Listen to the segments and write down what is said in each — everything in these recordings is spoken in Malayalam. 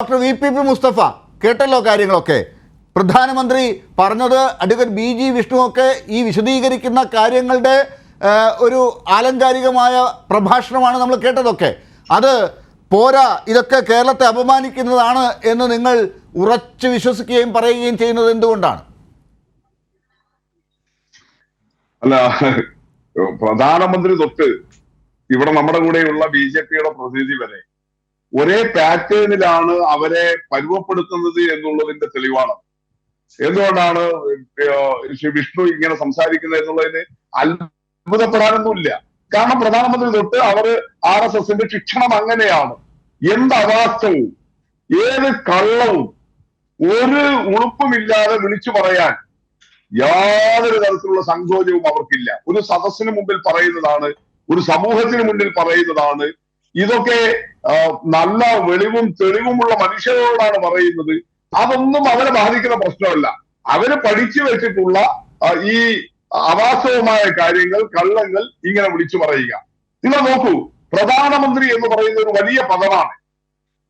Doctor V P P Mustafa കേട്ടല്ലോ കാര്യങ്ങളൊക്കെ. പ്രധാനമന്ത്രി പറഞ്ഞത് അഡ്വക്കേറ്റ് ബി ജി വിഷ്ണുവൊക്കെ ഈ വിശദീകരിക്കുന്ന കാര്യങ്ങളുടെ ഒരു ആലങ്കാരികമായ പ്രഭാഷണമാണ് നമ്മൾ കേട്ടതൊക്കെ. അത് പോരാ ഇതൊക്കെ കേരളത്തെ അപമാനിക്കുന്നതാണ് എന്ന് നിങ്ങൾ ഉറച്ചു വിശ്വസിക്കുകയും പറയുകയും ചെയ്യുന്നത് എന്തുകൊണ്ടാണ്? അല്ല പ്രധാനമന്ത്രി തൊട്ട് ഇവിടെ നമ്മുടെ കൂടെയുള്ള ബി ജെ പിയുടെ പ്രതിനിധി വരെ ഒരേ പാറ്റേണിലാണ് അവരെ പരുവപ്പെടുത്തുന്നത് എന്നുള്ളതിന്റെ തെളിവാണ്. എന്തുകൊണ്ടാണ് ശ്രീ വിഷ്ണു ഇങ്ങനെ സംസാരിക്കുന്നത് എന്നുള്ളതിന് അത്ഭുതപ്പെടാനൊന്നുമില്ല. കാരണം പ്രധാനമന്ത്രി തൊട്ട് അവർ ആർ എസ് എസിന്റെ ശിക്ഷണം അങ്ങനെയാണ്. എന്ത് അവാസ്തവും ഏത് കള്ളവും ഒരു ഉളുപ്പുമില്ലാതെ വിളിച്ചു പറയാൻ യാതൊരു തരത്തിലുള്ള സങ്കോചവും അവർക്കില്ല. ഒരു സദസ്സിന് മുമ്പിൽ പറയുന്നതാണ് ഒരു സമൂഹത്തിന് മുന്നിൽ പറയുന്നതാണ് ഇതൊക്കെ നല്ല വെളിവും തെളിവുമുള്ള മനുഷ്യരോടാണ് പറയുന്നത്. അതൊന്നും അവരെ ബാധിക്കുന്ന പ്രശ്നമല്ല. അവർ പഠിച്ചു വെച്ചിട്ടുള്ള ഈ അവാസ്തവമായ കാര്യങ്ങൾ കള്ളങ്ങൾ ഇങ്ങനെ വിളിച്ചു പറയുക. നിങ്ങൾ നോക്കൂ പ്രധാനമന്ത്രി എന്ന് പറയുന്ന ഒരു വലിയ പദമാണ്.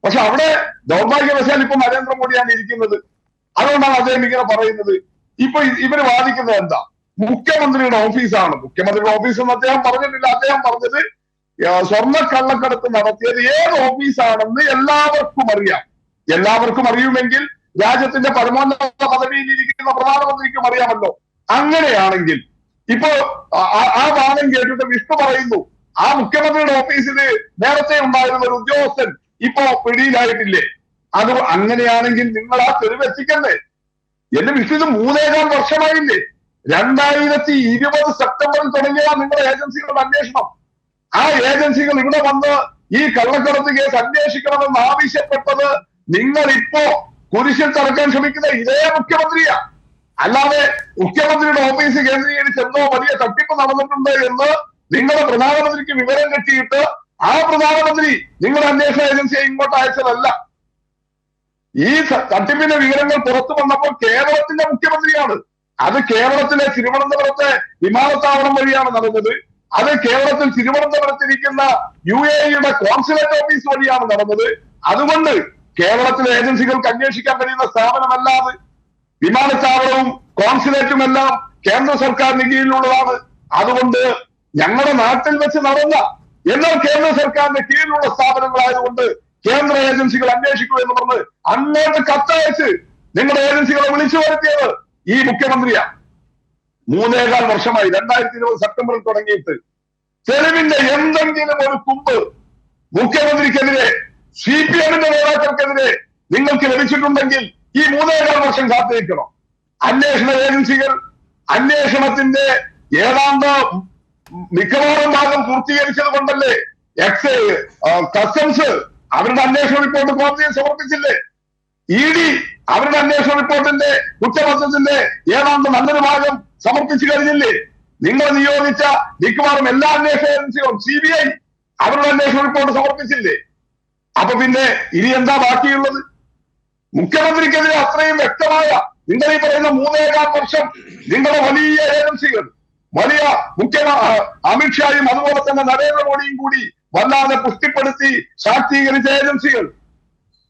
പക്ഷെ അവിടെ ദൗർഭാഗ്യവശാൽ ഇപ്പൊ നരേന്ദ്രമോദിയാണ് ഇരിക്കുന്നത്. അതുകൊണ്ടാണ് അദ്ദേഹം ഇങ്ങനെ പറയുന്നത്. ഇപ്പൊ ഇവർ വാദിക്കുന്നത് എന്താ? മുഖ്യമന്ത്രിയുടെ ഓഫീസാണ്. മുഖ്യമന്ത്രിയുടെ ഓഫീസ് എന്ന് അദ്ദേഹം പറഞ്ഞിട്ടില്ല. അദ്ദേഹം പറഞ്ഞത് സ്വർണ കള്ളക്കടത്ത് നടത്തിയത് ഏത് ഓഫീസാണെന്ന് എല്ലാവർക്കും അറിയാം. എല്ലാവർക്കും അറിയുമെങ്കിൽ രാജ്യത്തിന്റെ പരമോന്നത പദവിയിൽ ഇരിക്കുന്ന പ്രധാനമന്ത്രിക്കും അറിയാമല്ലോ. അങ്ങനെയാണെങ്കിൽ ഇപ്പോ ആ- വാദം കേട്ടിട്ട് വിഷ്ണു പറയുന്നു ആ മുഖ്യമന്ത്രിയുടെ ഓഫീസിൽ നേരത്തെ ഉണ്ടായിരുന്ന ഒരു ഉദ്യോഗസ്ഥൻ ഇപ്പോ പിടിയിലായിട്ടില്ലേ? അത് അങ്ങനെയാണെങ്കിൽ നിങ്ങൾ ആ തെരുവെത്തിക്കണ്ടേ എന്റെ വിഷ്ണു ഇത് മൂന്നേകാൽ വർഷമായില്ലേ? രണ്ടായിരത്തി ഇരുപത് സെപ്റ്റംബറിൽ തുടങ്ങിയ നിങ്ങളുടെ ഏജൻസികളുടെ അന്വേഷണം. ആ ഏജൻസികൾ ഇവിടെ വന്ന് ഈ കള്ളക്കടത്ത് കേസ് അന്വേഷിക്കണമെന്ന് ആവശ്യപ്പെട്ടത് നിങ്ങൾ ഇപ്പോ കുരിശിൽ തറക്കാൻ ശ്രമിക്കുന്ന ഇതേ മുഖ്യമന്ത്രിയാ. അല്ലാതെ മുഖ്യമന്ത്രിയുടെ ഓഫീസ് കേന്ദ്രീകരിച്ച് എന്തോ വലിയ തട്ടിപ്പ് നടന്നിട്ടുണ്ട് എന്ന് നിങ്ങളുടെ പ്രധാനമന്ത്രിക്ക് വിവരം കിട്ടിയിട്ട് ആ പ്രധാനമന്ത്രി നിങ്ങളുടെ അന്വേഷണ ഏജൻസിയെ ഇങ്ങോട്ട് അയച്ചതല്ല. ഈ തട്ടിപ്പിന്റെ വിവരങ്ങൾ പുറത്തു വന്നപ്പോൾ കേരളത്തിന്റെ മുഖ്യമന്ത്രിയാണ്. അത് കേരളത്തിലെ തിരുവനന്തപുരത്തെ വിമാനത്താവളം വഴിയാണ് നടന്നത്. അത് കേരളത്തിൽ തിരുവനന്തപുരത്തിരിക്കുന്ന യു എ ഇയുടെ കോൺസുലേറ്റ് ഓഫീസ് വഴിയാണ് നടന്നത്. അതുകൊണ്ട് കേരളത്തിലെ ഏജൻസികൾക്ക് അന്വേഷിക്കാൻ കഴിയുന്ന സ്ഥാപനമല്ലാതെ വിമാനത്താവളവും കോൺസുലേറ്റും എല്ലാം കേന്ദ്ര സർക്കാരിന് കീഴിലുള്ളതാണ്. അതുകൊണ്ട് ഞങ്ങളുടെ നാട്ടിൽ വെച്ച് നടന്ന എന്നാൽ കേന്ദ്ര സർക്കാരിന്റെ കീഴിലുള്ള സ്ഥാപനങ്ങളായതുകൊണ്ട് കേന്ദ്ര ഏജൻസികൾ അന്വേഷിക്കൂ എന്ന് പറഞ്ഞ് അങ്ങോട്ട് കത്തയച്ച് നിങ്ങളുടെ ഏജൻസികളെ വിളിച്ചു വരുത്തിയത് ഈ മുഖ്യമന്ത്രിയാ മൂന്നേകാൽ വർഷമായി. രണ്ടായിരത്തി ഇരുപത് സെപ്റ്റംബറിൽ തുടങ്ങിയിട്ട് തെളിവിന്റെ എന്തെങ്കിലും ഒരു കുമ്പ് മുഖ്യമന്ത്രിക്കെതിരെ സി പി എമ്മിന്റെ നേതാക്കൾക്കെതിരെ നിങ്ങൾക്ക് ലഭിച്ചിട്ടുണ്ടെങ്കിൽ ഈ മൂന്നേകാൽ വർഷം കാത്തിരിക്കണം. അന്വേഷണ ഏജൻസികൾ അന്വേഷണത്തിന്റെ ഏതാണ്ട് മിക്കവാറും ഭാഗം പൂർത്തീകരിച്ചത് കൊണ്ടല്ലേ എക്സ് കസ്റ്റംസ് അവരുടെ അന്വേഷണ റിപ്പോർട്ട് കോടതിയിൽ സമർപ്പിച്ചില്ലേ? ഇ ഡി അവരുടെ അന്വേഷണ റിപ്പോർട്ടിന്റെ കുറ്റപത്രത്തിന്റെ ഏതാണ്ട് നല്ലൊരു ഭാഗം സമർപ്പിച്ചു കഴിഞ്ഞില്ലേ? നിങ്ങൾ നിയോഗിച്ച മിക്കവാറും എല്ലാ അന്വേഷണ ഏജൻസികളും സി ബി ഐ അവരുടെ അന്വേഷണ റിപ്പോർട്ട് സമർപ്പിച്ചില്ലേ? അപ്പൊ പിന്നെ ഇനി എന്താ ബാക്കിയുള്ളത്? മുഖ്യമന്ത്രിക്കെതിരെ അത്രയും വ്യക്തമായ നിങ്ങൾ ഈ പറയുന്ന മൂന്നേകാൽ വർഷം നിങ്ങളുടെ വലിയ ഏജൻസികൾ വലിയ മുഖ്യ അമിത്ഷായും അതുപോലെ തന്നെ നരേന്ദ്രമോദിയും കൂടി വല്ലാതെ പുഷ്ടിപ്പെടുത്തി ശാക്തീകരിച്ച ഏജൻസികൾ.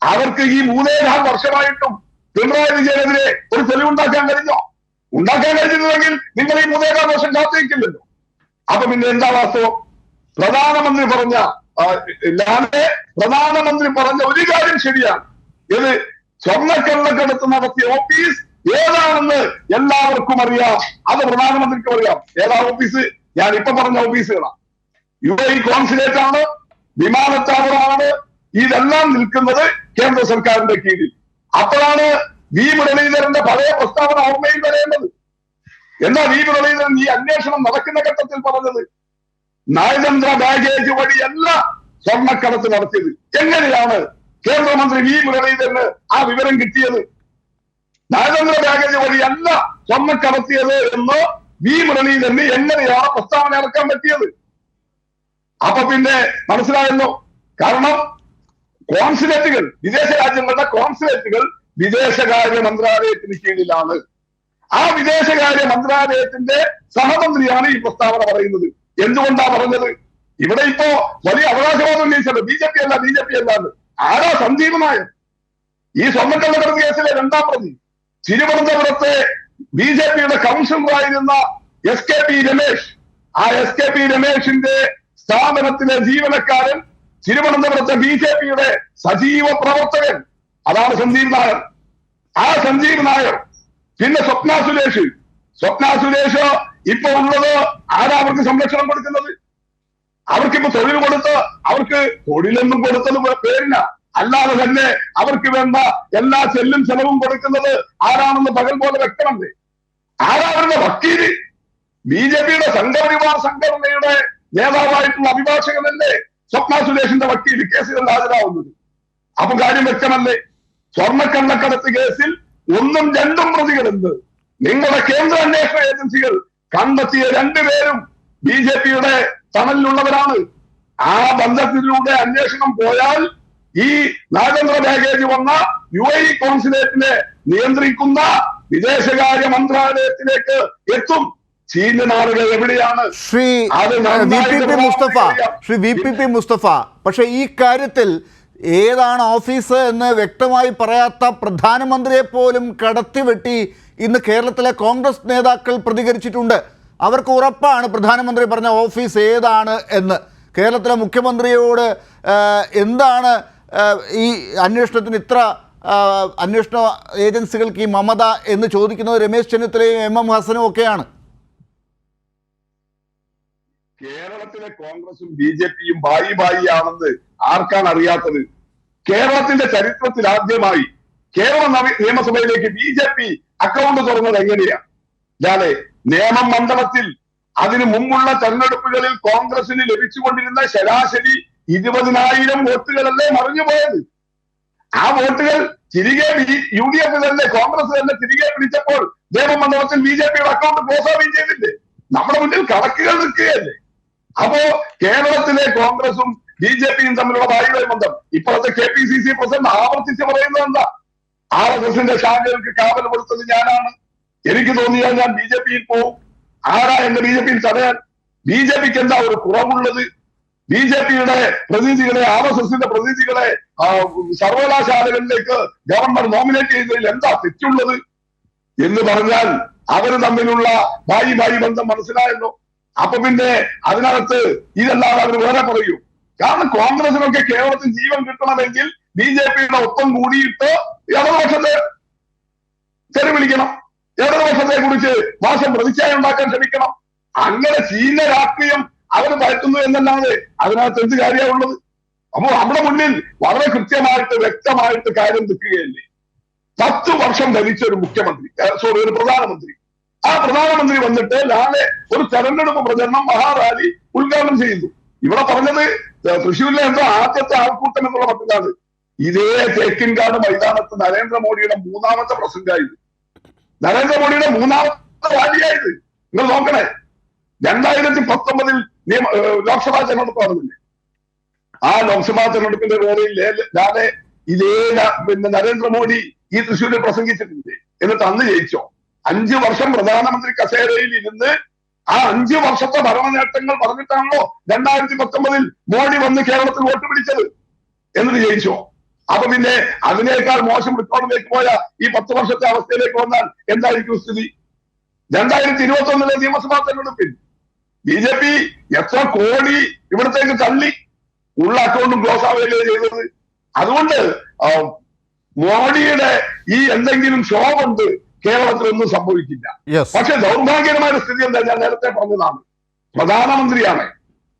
അവർക്ക് ഈ മൂന്നേകാൽ വർഷമായിട്ടും പിണറായി വിജയനെതിരെ ഒരു തെളിവുണ്ടാക്കാൻ കഴിഞ്ഞോ? ഉണ്ടാക്കാൻ കഴിഞ്ഞിരുന്നെങ്കിൽ നിങ്ങൾ ഈ മൂന്നേകാൽ വർഷം കാത്തിരിക്കില്ലല്ലോ. അപ്പൊ പിന്നെ എന്താ വാസ്തവം? പ്രധാനമന്ത്രി പറഞ്ഞ ലാലെ പ്രധാനമന്ത്രി പറഞ്ഞ ഒരു കാര്യം ശരിയാണ്. ഇത് സ്വർണക്കള്ളക്കടത്ത് നടത്തിയ ഓഫീസ് ഏതാണെന്ന് എല്ലാവർക്കും അറിയാം. അത് പ്രധാനമന്ത്രിക്കും അറിയാം. ഏതാ ഓഫീസ്? ഞാൻ ഇപ്പൊ പറഞ്ഞ ഓഫീസുകളാണ് യു എ കോൺസുലേറ്റ് ആണ് വിമാനത്താവളമാണ് ഇതെല്ലാം നിൽക്കുന്നത് കേന്ദ്ര സർക്കാരിന്റെ കീഴിൽ. അപ്പോഴാണ് വി മുരളീധരന്റെ പഴയ പ്രസ്താവന ഓർമ്മയിൽ വരേണ്ടത്. എന്നാ വി മുരളീധരൻ ഈ അന്വേഷണം നടക്കുന്ന ഘട്ടത്തിൽ പറഞ്ഞത്? നയതന്ത്ര ബാഗേജ് വഴിയല്ല സ്വർണക്കടത്ത് നടത്തിയത്. എങ്ങനെയാണ് കേന്ദ്രമന്ത്രി വി മുരളീധരന് ആ വിവരം കിട്ടിയത്? നയതന്ത്ര ബാഗേജ് വഴിയല്ല സ്വർണക്കടത്തിയത് എന്ന് വി മുരളീധരന് എങ്ങനെയാണ് പ്രസ്താവന ഇറക്കാൻ പറ്റിയത്? അപ്പൊ പിന്നെ മനസ്സിലായല്ലോ. കാരണം കോൺസുലേറ്റുകൾ വിദേശ രാജ്യങ്ങളുടെ കോൺസുലേറ്റുകൾ വിദേശകാര്യ മന്ത്രാലയത്തിന് കീഴിലാണ്. ആ വിദേശകാര്യ മന്ത്രാലയത്തിന്റെ സഹമന്ത്രിയാണ് ഈ പ്രസ്താവന പറയുന്നത്. എന്തുകൊണ്ടാ പറഞ്ഞത്? ഇവിടെ ഇപ്പോ വലിയ അവകാശവാദം ഉന്നയിച്ചത് ബി ജെ പി അല്ല ബി ജെ പി അല്ലാന്ന്. ആരാ നായർ? ഈ സ്വർണക്കള്ളക്കടത്ത് കേസിലെ രണ്ടാം പ്രതി. തിരുവനന്തപുരത്തെ ബി ജെ പിയുടെ കൗൺസിലറായിരുന്ന എസ് കെ പി രമേശ്. ആ എസ് കെ പി രമേശിന്റെ സ്ഥാപനത്തിലെ ജീവനക്കാരൻ തിരുവനന്തപുരത്തെ ബി ജെ പിയുടെ സജീവ പ്രവർത്തകൻ. അതാണ് സന്ദീപ് നായർ. ആ സഞ്ജീവ് നായർ. പിന്നെ സ്വപ്ന സുരേഷ്. സ്വപ്ന സുരേഷ് ഇപ്പൊ ഉള്ളത് ആരാ അവർക്ക് സംരക്ഷണം കൊടുക്കുന്നത്? അവർക്കിപ്പോ തൊഴിൽ കൊടുത്ത് അവർക്ക് തൊഴിലൊന്നും കൊടുത്തത് പേരില്ല. അല്ലാതെ തന്നെ അവർക്ക് വേണ്ട എല്ലാ ചെല്ലും ചെലവും കൊടുക്കുന്നത് ആരാണെന്ന് പകൽ പോലെ വ്യക്തമല്ലേ? ആരാ അവരുടെ വക്കീൽ? ബി ജെ പിയുടെ സംഘപരിവാർ സംഘടനയുടെ നേതാവായിട്ടുള്ള അഭിഭാഷകനല്ലേ സ്വപ്ന സുരേഷിന്റെ വക്കീൽ കേസുകൾ ഹാജരാവുന്നത് അപ്പൊ കാര്യം വ്യക്തമല്ലേ? സ്വർണക്കള്ളക്കടത്ത് കേസിൽ ഒന്നും രണ്ടും പ്രതികളുണ്ട്. നിങ്ങളുടെ കേന്ദ്ര അന്വേഷണ ഏജൻസികൾ കണ്ടെത്തിയ രണ്ടുപേരും ബി ജെ പിയുടെ തണലിലുള്ളവരാണ് ആ ബന്ധത്തിലൂടെ അന്വേഷണം പോയാൽ ഈ നാഗേന്ദ്ര പാക്കേജ് വന്ന യു എ കോൺസുലേറ്റിനെ നിയന്ത്രിക്കുന്ന വിദേശകാര്യ മന്ത്രാലയത്തിലേക്ക് എത്തും. Shri V P P Mustafa Shri V P P Mustafa പക്ഷെ ഈ കാര്യത്തിൽ ഏതാണ് ഓഫീസ് എന്ന് വ്യക്തമായി പറയാത്ത പ്രധാനമന്ത്രിയെ പോലും കടത്തിവെട്ടി ഇന്ന് കേരളത്തിലെ കോൺഗ്രസ് നേതാക്കൾ പ്രതികരിച്ചിട്ടുണ്ട്. അവർക്ക് ഉറപ്പാണ് പ്രധാനമന്ത്രി പറഞ്ഞ ഓഫീസ് ഏതാണ് എന്ന്. കേരളത്തിലെ മുഖ്യമന്ത്രിയോട് എന്താണ് ഈ അന്വേഷണത്തിന് ഇത്ര അന്വേഷണ ഏജൻസികൾക്ക് ഈ മമത എന്ന് ചോദിക്കുന്നത് രമേശ് ചെന്നിത്തലയും എം എം ഹസനും ഒക്കെയാണ്. കേരളത്തിലെ കോൺഗ്രസും ബി ജെ പിയും ബായി ബായി ആണെന്ന് ആർക്കാണ് അറിയാത്തത്? കേരളത്തിന്റെ ചരിത്രത്തിൽ ആദ്യമായി കേരള നിയമസഭയിലേക്ക് ബി ജെ പി അക്കൗണ്ട് തുറന്നത് എങ്ങനെയാ? അല്ലാതെ നിയമം മണ്ഡലത്തിൽ അതിനു മുമ്പുള്ള തെരഞ്ഞെടുപ്പുകളിൽ കോൺഗ്രസിന് ലഭിച്ചുകൊണ്ടിരുന്ന ശരാശരി ഇരുപതിനായിരം വോട്ടുകളല്ലേ മറിഞ്ഞു പോയത് ആ വോട്ടുകൾ തിരികെ യു ഡി എഫ് തന്നെ കോൺഗ്രസ് തന്നെ തിരികെ പിടിച്ചപ്പോൾ നിയമമണ്ഡലത്തിൽ മണ്ഡലത്തിൽ ബി ജെ പിയുടെ അക്കൗണ്ട് ക്ലോസ് ആവുകയും ചെയ്തില്ലേ? നമ്മുടെ മുന്നിൽ കണക്കുകൾ നിൽക്കുകയല്ലേ? അപ്പോ കേരളത്തിലെ കോൺഗ്രസും ബി ജെ പിയും തമ്മിലുള്ള ഭാര്യയുടെ ബന്ധം. ഇപ്പോഴത്തെ K P C C president ആവർത്തിച്ച് പറയുന്നത് എന്താ? ആർ എസ് എസിന്റെ ശാഖകൾക്ക് കാവൽ കൊടുത്തത് ഞാനാണ്. എനിക്ക് തോന്നിയാൽ ഞാൻ ബി ജെ പിയിൽ പോവും. ആരാ എന്റെ ബി ജെ പിയിൽ തടയാൻ? ബി ജെ പിക്ക് എന്താ ഒരു കുറവുള്ളത്? ബി ജെ പിയുടെ പ്രതിനിധികളെ ആർ എസ് എസിന്റെ പ്രതിനിധികളെ സർവകലാശാലകളിലേക്ക് ഗവർണർ നോമിനേറ്റ് ചെയ്തതിൽ എന്താ തെറ്റുള്ളത്? എന്ന് പറഞ്ഞാൽ അവർ തമ്മിലുള്ള ഭായി ഭായി ബന്ധം മനസ്സിലായല്ലോ. അപ്പൊ പിന്നെ അതിനകത്ത് ഇതല്ലാതെ അവർ വേറെ പറയൂ? കാരണം കോൺഗ്രസിനൊക്കെ കേരളത്തിൽ ജീവൻ കിട്ടണമെങ്കിൽ ബി ജെ പിയുടെ ഒപ്പം കൂടിയിട്ട് ഇടതുപക്ഷത്തെ തെരുവിളിക്കണം. ഇടതുപക്ഷത്തെ കുറിച്ച് മോശം പ്രതിച്ഛായ ഉണ്ടാക്കാൻ ശ്രമിക്കണം. അങ്ങനെ ചീന രാഷ്ട്രീയം അവർ പയറ്റുന്നു എന്നല്ലാതെ അതിനകത്ത് എന്ത് കാര്യമുള്ളത് അപ്പോ നമ്മുടെ മുന്നിൽ വളരെ കൃത്യമായിട്ട് വ്യക്തമായിട്ട് കാര്യം നിൽക്കുകയല്ലേ പത്ത് വർഷം ഭരിച്ച ഒരു മുഖ്യമന്ത്രി സോറി ഒരു പ്രധാനമന്ത്രി ആ പ്രധാനമന്ത്രി വന്നിട്ട് നാളെ ഒരു തെരഞ്ഞെടുപ്പ് പ്രചരണം മഹാറാലി ഉദ്ഘാടനം ചെയ്യുന്നു. ഇവിടെ പറഞ്ഞത് തൃശ്ശൂരിലെ എന്തോ ആദ്യത്തെ ആൾക്കൂട്ടം എന്നുള്ള മട്ടിലാണ് ഇതേ തേക്കിൻകാട് മൈതാനത്ത് നരേന്ദ്രമോദിയുടെ മൂന്നാമത്തെ പ്രസംഗമായത് നരേന്ദ്രമോദിയുടെ മൂന്നാമത്തെ റാലിയായത്. നിങ്ങൾ നോക്കണേ രണ്ടായിരത്തി പത്തൊമ്പതിൽ നിയമ ലോക്സഭാ തെരഞ്ഞെടുപ്പ് നടന്നില്ലേ? ആ ലോക്സഭാ തെരഞ്ഞെടുപ്പിന്റെ വേളയിൽ ലാലെ ഇതേ പിന്നെ നരേന്ദ്രമോദി ഈ തൃശ്ശൂരിൽ പ്രസംഗിച്ചിട്ടില്ലേ? എന്നിട്ട് അന്ന് ജയിച്ചോ? അഞ്ചു വർഷം പ്രധാനമന്ത്രി കസേരയിൽ ഇരുന്ന് ആ അഞ്ചു വർഷത്തെ ഭരണ നേട്ടങ്ങൾ പറഞ്ഞിട്ടാണല്ലോ രണ്ടായിരത്തി പത്തൊമ്പതിൽ മോഡി വന്ന് കേരളത്തിൽ വോട്ട് പിടിച്ചത് എന്നിട്ട് ജയിച്ചോ അപ്പൊ പിന്നെ അതിനേക്കാൾ മോശം റിക്കോർഡിലേക്ക് പോയ ഈ പത്ത് വർഷത്തെ അവസ്ഥയിലേക്ക് വന്നാൽ എന്തായിരിക്കും സ്ഥിതി? രണ്ടായിരത്തി ഇരുപത്തി ഒന്നിലെ നിയമസഭാ തെരഞ്ഞെടുപ്പിൽ ബി ജെ പി എത്ര കോടി ഇവിടത്തേക്ക് തള്ളി ഉള്ള അക്കൗണ്ടും ക്ലോസ് ആവുകയല്ലേ ചെയ്തത്? അതുകൊണ്ട് മോഡിയുടെ ഈ എന്തെങ്കിലും ഷോ കൊണ്ട് കേരളത്തിൽ ഒന്നും സംഭവിക്കില്ല പക്ഷെ ദൗർഭാഗ്യകരമായ സ്ഥിതി എന്താ? ഞാൻ നേരത്തെ പറഞ്ഞതാണ്. പ്രധാനമന്ത്രിയാണ്.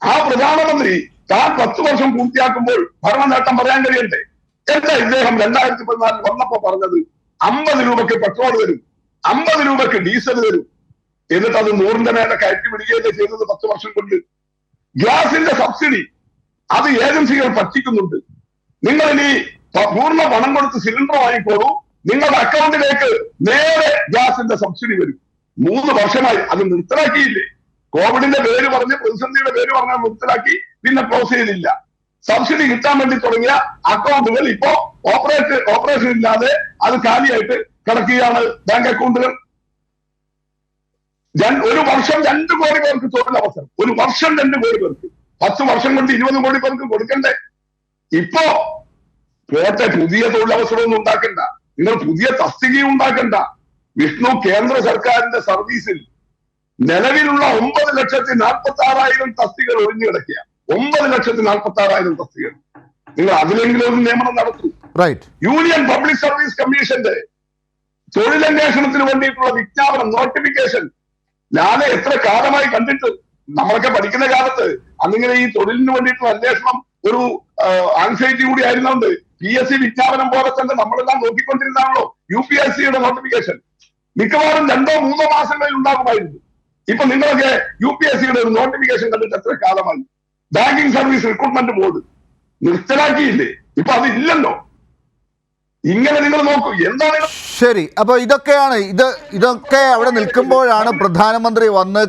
ആ പ്രധാനമന്ത്രി താൻ പത്ത് വർഷം പൂർത്തിയാക്കുമ്പോൾ ഭരണ നേട്ടം പറയാൻ കഴിയണ്ടേ? എന്താ ഇദ്ദേഹം രണ്ടായിരത്തി പതിനാലിൽ വന്നപ്പോ പറഞ്ഞത്? അമ്പത് രൂപക്ക് പെട്രോൾ തരും. അമ്പത് രൂപക്ക് ഡീസൽ തരും. എന്നിട്ട് അത് നൂറിന്റെ മേലെ കയറ്റി വിടുകയല്ലേ ചെയ്തത് പത്ത് വർഷം കൊണ്ട്? ഗ്യാസിന്റെ സബ്സിഡി അത് ഏജൻസികൾ പറ്റിക്കുന്നുണ്ട്. നിങ്ങൾ ഇനി പൂർണ പണം കൊടുത്ത് സിലിണ്ടർ വാങ്ങിക്കോളൂ. നിങ്ങളുടെ അക്കൗണ്ടിലേക്ക് നേരെ ഗ്യാസിന്റെ സബ്സിഡി വരും. മൂന്ന് വർഷമായി അത് നിർത്തലാക്കിയില്ലേ? കോവിഡിന്റെ പേര് പറഞ്ഞ് പ്രതിസന്ധിയുടെ പേര് പറഞ്ഞ നിർത്തലാക്കി പിന്നെ ക്ലോസ് ചെയ്തില്ല. സബ്സിഡി കിട്ടാൻ വേണ്ടി തുടങ്ങിയ അക്കൗണ്ടുകൾ ഇപ്പോ ഓപ്പറേറ്റ് ഓപ്പറേഷൻ ഇല്ലാതെ അത് കാലിയായിട്ട് കിടക്കുകയാണ് ബാങ്ക് അക്കൗണ്ടുകൾ ഒരു വർഷം രണ്ട് കോടി പേർക്ക് തൊഴിലവസരം ഒരു വർഷം രണ്ട് കോടി പേർക്ക്. പത്ത് വർഷം കൊണ്ട് ഇരുപത് കോടി പേർക്ക് കൊടുക്കണ്ടേ? ഇപ്പോ പോട്ടെ പുതിയ തൊഴിലവസരമൊന്നും ഉണ്ടാക്കണ്ട. നിങ്ങൾ പുതിയ തസ്തിക ഉണ്ടാക്കണ്ട. വിഷ്ണു കേന്ദ്ര സർക്കാരിന്റെ സർവീസിൽ നിലവിലുള്ള ഒമ്പത് ലക്ഷത്തി നാൽപ്പത്തി ആറായിരം തസ്തികൾ ഒഴിഞ്ഞു കിടക്കുക ഒമ്പത് ലക്ഷത്തി നാൽപ്പത്തി ആറായിരം തസ്തികൾ നിങ്ങൾ അതിലെങ്കിലും ഒരു നിയമനം നടത്തൂ. യൂണിയൻ പബ്ലിക് സർവീസ് കമ്മീഷന്റെ തൊഴിലന്വേഷണത്തിന് വേണ്ടിയിട്ടുള്ള വിജ്ഞാപനം നോട്ടിഫിക്കേഷൻ ഞാൻ എത്ര കാലമായി കണ്ടിട്ട് നമ്മളൊക്കെ പഠിക്കുന്ന കാലത്ത് അന്നിങ്ങനെ ഈ തൊഴിലിന് വേണ്ടിയിട്ടുള്ള അന്വേഷണം ഒരു ആൻസൈറ്റി കൂടി ആയിരുന്നുകൊണ്ട് പി എസ് സി വിജ്ഞാപനം പോലെ തന്നെ നമ്മളെല്ലാം നോക്കിക്കൊണ്ടിരുന്നാണല്ലോ യു പി എസ് സിയുടെ നോട്ടിഫിക്കേഷൻ മിക്കവാറും രണ്ടോ മൂന്നോ മാസങ്ങളിൽ ഉണ്ടാകുമായിരുന്നു. ഇപ്പൊ നിങ്ങളൊക്കെ യു പി എസ് സിയുടെ ഒരു നോട്ടിഫിക്കേഷൻ കണ്ടിട്ട് എത്ര കാലമായി? ബാങ്കിങ് സർവീസ് റിക്രൂട്ട്മെന്റ് ബോർഡ് നിർത്തലാക്കിയില്ലേ? ഇപ്പൊ അതില്ലല്ലോ ഇങ്ങനെ നിങ്ങൾ നോക്കൂ എന്താണ് ശരി അപ്പൊ ഇതൊക്കെയാണ് ഇത് ഇതൊക്കെ അവിടെ നിൽക്കുമ്പോഴാണ് പ്രധാനമന്ത്രി വന്ന്